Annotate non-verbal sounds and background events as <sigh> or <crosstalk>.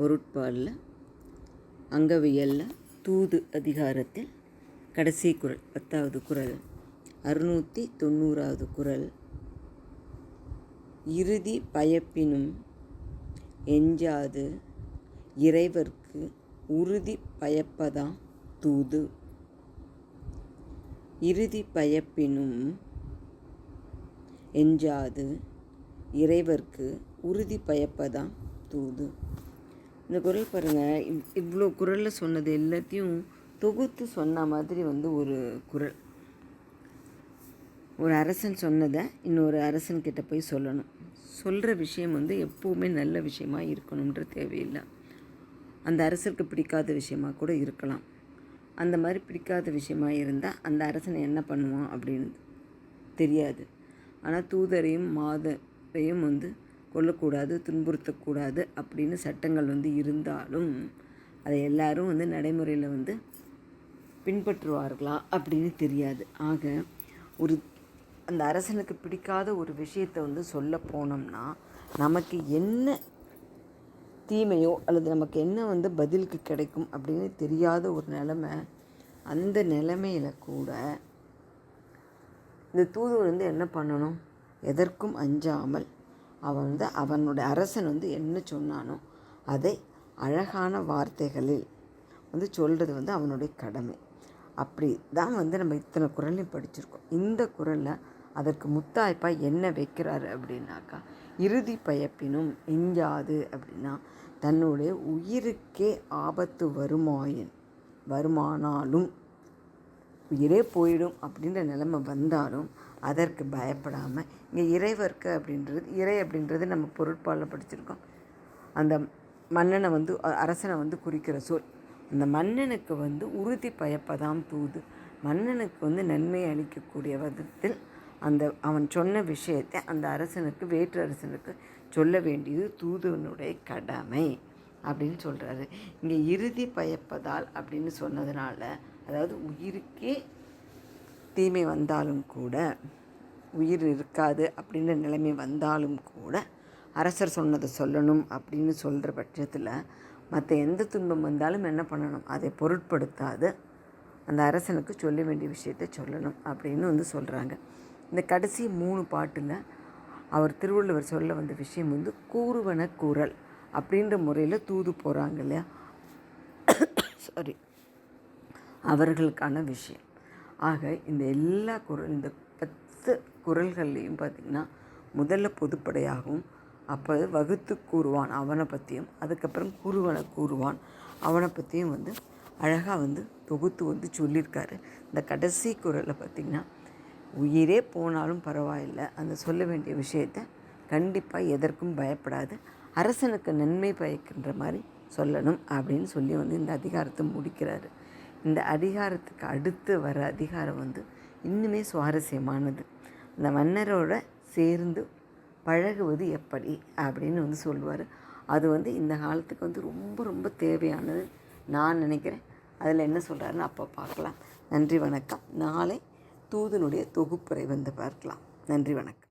பொருட்பாலில் அங்கவியலில் தூது அதிகாரத்தில் கடைசி குறள் பத்தாவது குறள் அறுநூற்றி தொண்ணூறாவது குறள் இறுதி பயப்பினும் எஞ்சாது இறைவர்க்கு உறுதி பயப்பதாம் தூது? இறுதி பயப்பினும் எஞ்சாது இறைவர்க்கு உறுதி பயப்பதாம் தூது? இந்த குறள் பாருங்கள் இவ் இவ்வளோ குறளில் சொன்னது எல்லாத்தையும் தொகுத்து சொன்ன மாதிரி வந்து ஒரு குறள் ஒரு அரசன் சொன்னதை இன்னொரு அரசன்கிட்ட போய் சொல்லணும். சொல்கிற விஷயம் வந்து எப்போவுமே நல்ல விஷயமா இருக்கணுன்ற தேவையில்லை. அந்த அரசருக்கு பிடிக்காத விஷயமா கூட இருக்கலாம். அந்த மாதிரி பிடிக்காத விஷயமா இருந்தால் அந்த அரசனை என்ன பண்ணுவான் அப்படின்னு தெரியாது. ஆனால் தூதரையும் மாதரையும் வந்து கொல்லக்கூடாது துன்புறுத்தக்கூடாது அப்படின்னு சட்டங்கள் வந்து இருந்தாலும் அதை எல்லாரும் வந்து நடைமுறையில் வந்து பின்பற்றுவார்களா அப்படின்னு தெரியாது. ஆக ஒரு அந்த அரசனுக்கு பிடிக்காத ஒரு விஷயத்தை வந்து சொல்ல போனோம்னா நமக்கு என்ன தீமையோ அல்லது நமக்கு என்ன வந்து பதிலுக்கு கிடைக்கும் அப்படின்னு தெரியாத ஒரு நிலமை அந்த நிலைமையில் கூட இந்த தூதுவர் வந்து என்ன பண்ணணும்? எதற்கும் அஞ்சாமல் அவன் வந்து அவனுடைய அரசன் வந்து என்ன சொன்னானோ அதை அழகான வார்த்தைகளில் வந்து சொல்கிறது வந்து அவனுடைய கடமை. அப்படி தான் வந்து நம்ம இத்தனை குரலையும் படிச்சிருக்கோம். இந்த குரலில் அதற்கு முத்தாய்ப்பாக என்ன வைக்கிறாரு அப்படின்னாக்கா இறுதி பயப்பினும் எஞ்சாது அப்படின்னா தன்னுடைய உயிருக்கே ஆபத்து வருமாயின் வருமானாலும் உயிரே போயிடும் அப்படின்ற நிலைமை வந்தாலும் அதற்கு பயப்படாமல் இங்கே இறைவர்க்கு அப்படின்றது இறை அப்படின்றது நம்ம பொருட்பாலில் படிச்சிருக்கோம். அந்த மன்னனை வந்து அரசனை வந்து குறிக்கிற சொல். அந்த மன்னனுக்கு வந்து உறுதி பயப்பதாம் தூது. மன்னனுக்கு வந்து நன்மை அளிக்கக்கூடிய விதத்தில் அந்த அவன் சொன்ன விஷயத்தை அந்த அரசனுக்கு வேற்று அரசனுக்கு சொல்ல வேண்டியது தூதுவனுடைய கடமை அப்படின்னு சொல்கிறாரு இங்கே இறுதி பயப்பதால் அப்படின்னு சொன்னதுனால அதாவது உயிருக்கே தீமை வந்தாலும் கூட உயிர் இருக்காது அப்படின்ற நிலைமை வந்தாலும் கூட அரசர் சொன்னதை சொல்லணும் அப்படின்னு சொல்கிற பட்சத்தில் மற்ற எந்த துன்பம் வந்தாலும் என்ன பண்ணணும்? அதை பொருட்படுத்தாது. அந்த அரசனுக்கு சொல்ல வேண்டிய விஷயத்த சொல்லணும் அப்படின்னு வந்து சொல்கிறாங்க இந்த கடைசி மூணு பாட்டில் அவர் திருவள்ளுவர் சொல்ல வந்த விஷயம் வந்து கூறுவன கூறல் அப்படின்ற முறையில் தூது போகிறாங்க இல்லையா? <coughs> சாரி அவர்களுக்கான விஷயம். ஆக இந்த எல்லா குரல் இந்த பத்து குரல்கள்லேயும் பார்த்திங்கன்னா முதல்ல பொதுப்படையாகவும் அப்போ வகுத்து கூறுவான் அவனை பற்றியும் அதுக்கப்புறம் கூறுவனை கூறுவான் அவனை பற்றியும் வந்து அழகாக வந்து தொகுத்து வந்து சொல்லியிருக்காரு. இந்த கடைசி குரலை பார்த்திங்கன்னா உயிரே போனாலும் பரவாயில்லை. அந்த சொல்ல வேண்டிய விஷயத்தை கண்டிப்பாக எதற்கும் பயப்படாது. அரசனுக்கு நன்மை பயக்கின்ற மாதிரி சொல்லணும் அப்படின்னு சொல்லி வந்து இந்த அதிகாரத்தை முடிக்கிறாரு. இந்த அதிகாரத்துக்கு அடுத்து வர அதிகாரம் வந்து இன்னுமே சுவாரஸ்யமானது. அந்த மன்னரோட சேர்ந்து பழகுவது எப்படி அப்படின்னு வந்து சொல்லுவார். அது வந்து இந்த காலத்துக்கு வந்து ரொம்ப ரொம்ப தேவையானது நான் நினைக்கிறேன். அதில் என்ன சொல்கிறாருன்னு அப்போ பார்க்கலாம். நன்றி வணக்கம். நாளை தூதனுடைய தொகுப்புரை வந்து பார்க்கலாம். நன்றி வணக்கம்.